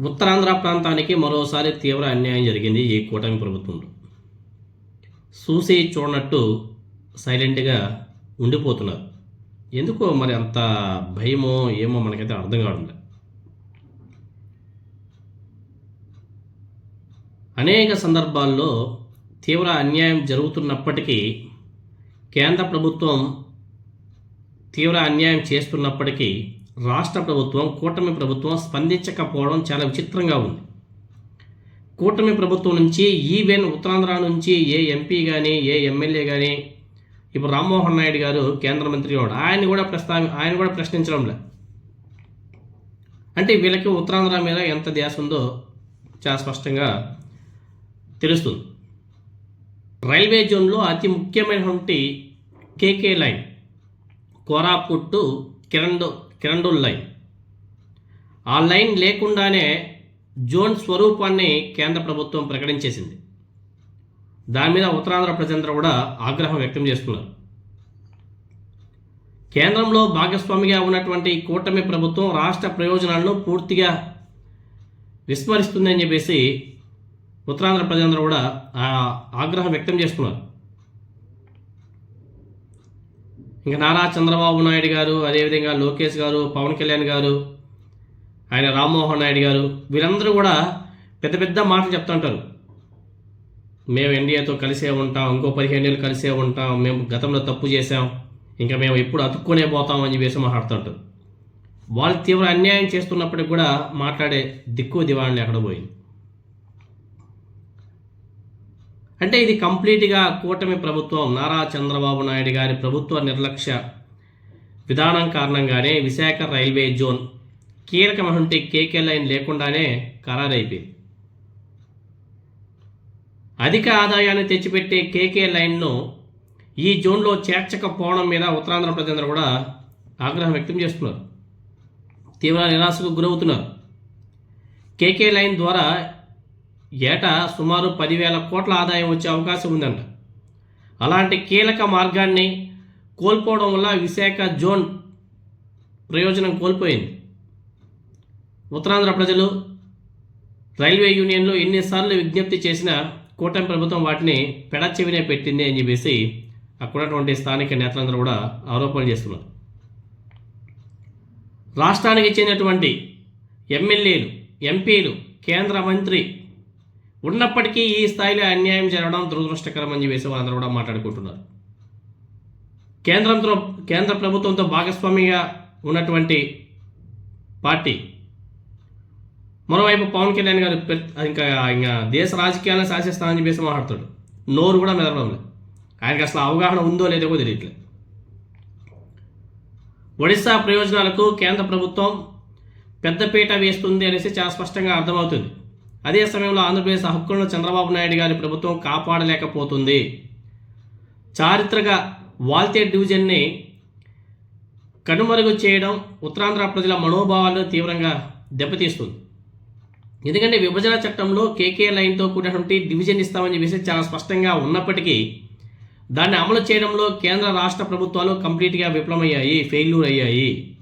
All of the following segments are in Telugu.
ఉత్తరాంధ్ర ప్రాంతానికి మరోసారి తీవ్ర అన్యాయం జరిగింది ఈ కూటమి ప్రభుత్వంలో. చూసి చూడనట్టు సైలెంట్గా ఉండిపోతున్నారు. ఎందుకో మరి అంత భయమో ఏమో మనకైతే అర్థం కావడం అనేక సందర్భాల్లో తీవ్ర అన్యాయం జరుగుతున్నప్పటికీ కేంద్ర ప్రభుత్వం తీవ్ర అన్యాయం చేస్తున్నప్పటికీ రాష్ట్ర ప్రభుత్వం కూటమి ప్రభుత్వం స్పందించకపోవడం చాలా విచిత్రంగా ఉంది. కూటమి ప్రభుత్వం నుంచి ఈవెన్ ఉత్తరాంధ్ర నుంచి ఏ ఎంపీ కానీ ఏ ఎమ్మెల్యే కానీ ఇప్పుడు రామ్మోహన్ నాయుడు గారు కేంద్ర మంత్రి కూడా ఆయన కూడా ప్రస్తావి ఆయన కూడా ప్రశ్నించడం లే అంటే వీళ్ళకి ఉత్తరాంధ్ర మీద ఎంత ధ్యాస ఉందో చాలా స్పష్టంగా తెలుస్తుంది. రైల్వే జోన్లో అతి ముఖ్యమైనటువంటి KK line Koraput Kiran Kirandul line ఆ లైన్ లేకుండానే జోన్ స్వరూపాన్ని కేంద్ర ప్రభుత్వం ప్రకటించేసింది. దాని మీద ఉత్తరాంధ్ర ప్రజలందరూ కూడా ఆగ్రహం వ్యక్తం చేస్తున్నారు. కేంద్రంలో భాగస్వామిగా ఉన్నటువంటి కూటమి ప్రభుత్వం రాష్ట్ర ప్రయోజనాలను పూర్తిగా విస్మరిస్తుందని చెప్పేసి ఉత్తరాంధ్ర ప్రజలందరూ కూడా ఆగ్రహం వ్యక్తం చేస్తున్నారు. ఇంకా నారా చంద్రబాబు నాయుడు గారు అదేవిధంగా లోకేష్ గారు పవన్ కళ్యాణ్ గారు ఆయన రామ్మోహన్ నాయుడు గారు వీరందరూ కూడా పెద్ద పెద్ద మాటలు చెప్తుంటారు మేము ఎన్డీఏతో కలిసే ఉంటాం ఇంకో పదిహేను ఏళ్ళు కలిసే ఉంటాం మేము గతంలో తప్పు చేసాం ఇంకా మేము ఎప్పుడు అతుక్కునే పోతాం అని చెప్పేసి మాట్లాడుతుంటారు వాళ్ళు తీవ్ర అన్యాయం చేస్తున్నప్పటికి కూడా మాట్లాడే దిక్కు దివాణి ఎక్కడ పోయింది? అంటే ఇది కంప్లీట్గా కూటమి ప్రభుత్వం నారా చంద్రబాబు నాయుడు గారి ప్రభుత్వ నిర్లక్ష్య విధానం కారణంగానే విశాఖ రైల్వే జోన్ కీలకమైనటువంటి కేకే లైన్ లేకుండానే ఖరారైపోయింది. అధిక ఆదాయాన్ని తెచ్చిపెట్టే కేకే లైన్ను ఈ జోన్లో చేర్చకపోవడం మీద ఉత్తరాంధ్ర ప్రజలందరూ కూడా ఆగ్రహం వ్యక్తం చేస్తున్నారు. తీవ్ర నిరాశకు గురవుతున్నారు. కేకే లైన్ ద్వారా ఏటా సుమారు పదివేల కోట్ల ఆదాయం వచ్చే అవకాశం ఉందంట. అలాంటి కీలక మార్గాన్ని కోల్పోవడం వల్ల విశాఖ జోన్ ప్రయోజనం కోల్పోయింది. ఉత్తరాంధ్ర ప్రజలు రైల్వే యూనియన్లు ఎన్నిసార్లు విజ్ఞప్తి చేసినా కూటమి ప్రభుత్వం వాటిని పెడచెవినే పెట్టింది అని చెప్పేసి అక్కడటువంటి స్థానిక నేతలందరూ కూడా ఆరోపణలు చేస్తున్నారు. రాష్ట్రానికి చెందినటువంటి ఎమ్మెల్యేలు ఎంపీలు కేంద్ర మంత్రి ఉన్నప్పటికీ ఈ స్థాయిలో అన్యాయం జరగడం దురదృష్టకరం అని చెప్పేసి వాళ్ళందరూ కూడా మాట్లాడుకుంటున్నారు. కేంద్రంతో కేంద్ర ప్రభుత్వంతో భాగస్వామిగా ఉన్నటువంటి పార్టీ మరోవైపు పవన్ కళ్యాణ్ గారు ఇంకా ఇంకా దేశ రాజకీయాలను శాసిస్తానని చెప్పేసి మాట్లాడుతాడు నోరు కూడా మెదలడం లేదు. ఆయనకి అసలు అవగాహన ఉందో లేదో కూడా తెలియట్లేదు. ఒడిశా ప్రయోజనాలకు కేంద్ర ప్రభుత్వం పెద్దపీట వేస్తుంది అనేసి చాలా స్పష్టంగా అర్థమవుతుంది. అదే సమయంలో ఆంధ్రప్రదేశ్ హక్కులను చంద్రబాబు నాయుడు గారి ప్రభుత్వం కాపాడలేకపోతుంది. చారిత్రక వాల్తే డివిజన్ని కనుమరుగు చేయడం ఉత్తరాంధ్ర ప్రజల మనోభావాలను తీవ్రంగా దెబ్బతీస్తుంది. ఎందుకంటే విభజన చట్టంలో కేకే లైన్తో కూడినటువంటి డివిజన్ ఇస్తామని చెప్పేసి చాలా స్పష్టంగా ఉన్నప్పటికీ దాన్ని అమలు చేయడంలో కేంద్ర రాష్ట్ర ప్రభుత్వాలు కంప్లీట్గా విఫలమయ్యాయి ఫెయిల్యూర్ అయ్యాయి.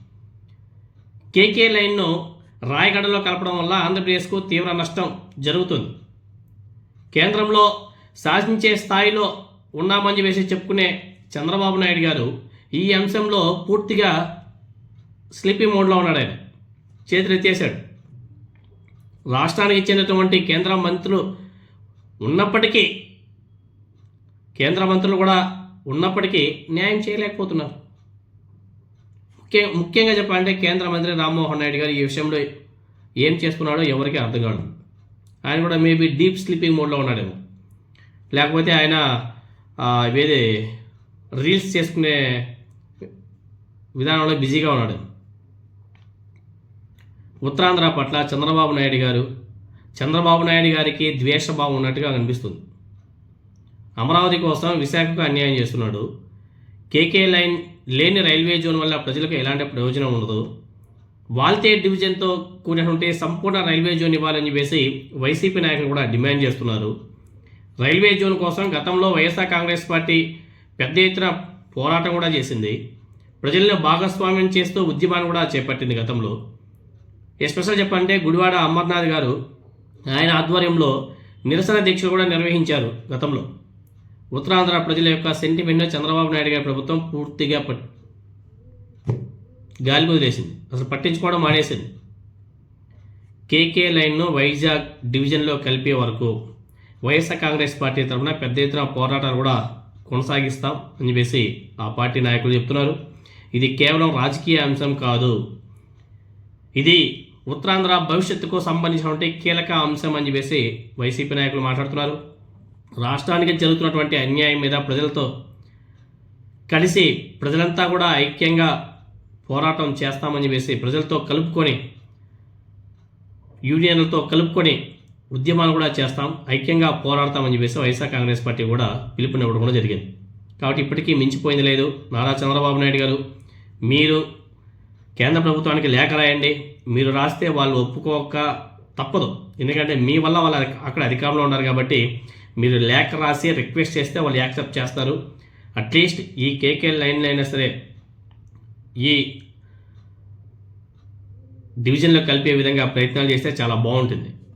కేకే లైన్ను రాయగడలో కలపడం వల్ల ఆంధ్రప్రదేశ్కు తీవ్ర నష్టం జరుగుతుంది. కేంద్రంలో శాసించే స్థాయిలో ఉన్నామని చెప్పేసి చెప్పుకునే చంద్రబాబు నాయుడు గారు ఈ అంశంలో పూర్తిగా స్లీపీ మోడ్లో ఉన్నాడు ఆయన. చేతులెత్తేశాడు రాష్ట్రానికి చెందినటువంటి కేంద్ర మంత్రులు ఉన్నప్పటికీ కేంద్ర మంత్రులు కూడా ఉన్నప్పటికీ న్యాయం చేయలేకపోతున్నారు. ముఖ్యంగా చెప్పాలంటే కేంద్ర మంత్రి రామ్మోహన్ నాయుడు గారు ఈ విషయంలో ఏం చేసుకున్నాడో ఎవరికీ అర్థం కాదు. ఆయన కూడా మేబీ డీప్ స్లీపింగ్ మోడ్లో ఉన్నాడేమో. లేకపోతే ఆయన ఇవేది రీల్స్ చేసుకునే విధానంలో బిజీగా ఉన్నాడు ఉత్తరాంధ్ర పట్ల చంద్రబాబు నాయుడు గారు చంద్రబాబు నాయుడు గారికి ద్వేషభావం ఉన్నట్టుగా కనిపిస్తుంది. అమరావతి కోసం విశాఖకు అన్యాయం చేస్తున్నాడు. కేకే లైన్ లేని రైల్వే జోన్ వల్ల ప్రజలకు ఎలాంటి ప్రయోజనం ఉండదు. వాల్తే డివిజన్తో కూడినటువంటి సంపూర్ణ రైల్వే జోన్ ఇవ్వాలని చెప్పేసి వైసీపీ నాయకులు కూడా డిమాండ్ చేస్తున్నారు. రైల్వే జోన్ కోసం గతంలో వైఎస్ఆర్ కాంగ్రెస్ పార్టీ పెద్ద ఎత్తున పోరాటం కూడా చేసింది. ప్రజలను భాగస్వామ్యం చేస్తూ ఉద్యమాన్ని కూడా చేపట్టింది గతంలో. ఎస్పెషల్ చెప్పంటే గుడివాడ అమర్నాథ్ గారు ఆయన ఆధ్వర్యంలో నిరసన దీక్ష కూడా నిర్వహించారు గతంలో. ఉత్తరాంధ్ర ప్రజల యొక్క సెంటిమెంట్ చంద్రబాబు నాయుడు గారి ప్రభుత్వం పూర్తిగా పట్ గాలి వదిలేసింది. అసలు పట్టించుకోవడం మానేసింది. కేకే లైన్ను వైజాగ్ డివిజన్లో కలిపే వరకు వైఎస్ఆర్ కాంగ్రెస్ పార్టీ తరఫున పెద్ద ఎత్తున పోరాటాలు కూడా కొనసాగిస్తాం అని చెప్పేసి ఆ పార్టీ నాయకులు చెప్తున్నారు. ఇది కేవలం రాజకీయ అంశం కాదు. ఇది ఉత్తరాంధ్ర భవిష్యత్తుకు సంబంధించినటువంటి కీలక అంశం అని చెప్పేసి వైసీపీ నాయకులు మాట్లాడుతున్నారు. రాష్ట్రానికి జరుగుతున్నటువంటి అన్యాయం మీద ప్రజలతో కలిసి ప్రజలంతా కూడా ఐక్యంగా పోరాటం చేస్తామని చెప్పేసి ప్రజలతో కలుపుకొని యూనియన్లతో కలుపుకొని ఉద్యమాలు కూడా చేస్తాం ఐక్యంగా పోరాడతామని చెప్పేసి వైఎస్ఆర్ కాంగ్రెస్ పార్టీ కూడా పిలుపునివ్వడం కూడా జరిగింది. కాబట్టి ఇప్పటికీ మించిపోయింది లేదు. నారా చంద్రబాబు నాయుడు గారు మీరు కేంద్ర ప్రభుత్వానికి లేఖ రాయండి. మీరు రాస్తే వాళ్ళు ఒప్పుకోక తప్పదు. ఎందుకంటే మీ వల్ల వాళ్ళు అక్కడ అధికారంలో ఉన్నారు కాబట్టి మీరు లేఖ రాసి రిక్వెస్ట్ చేస్తే వాళ్ళు యాక్సెప్ట్ చేస్తారు. అట్లీస్ట్ ఈ కేకే లైన్లో అయినా సరే ఈ డివిజన్లో కలిపే విధంగా ప్రయత్నాలు చేస్తే చాలా బాగుంటుంది.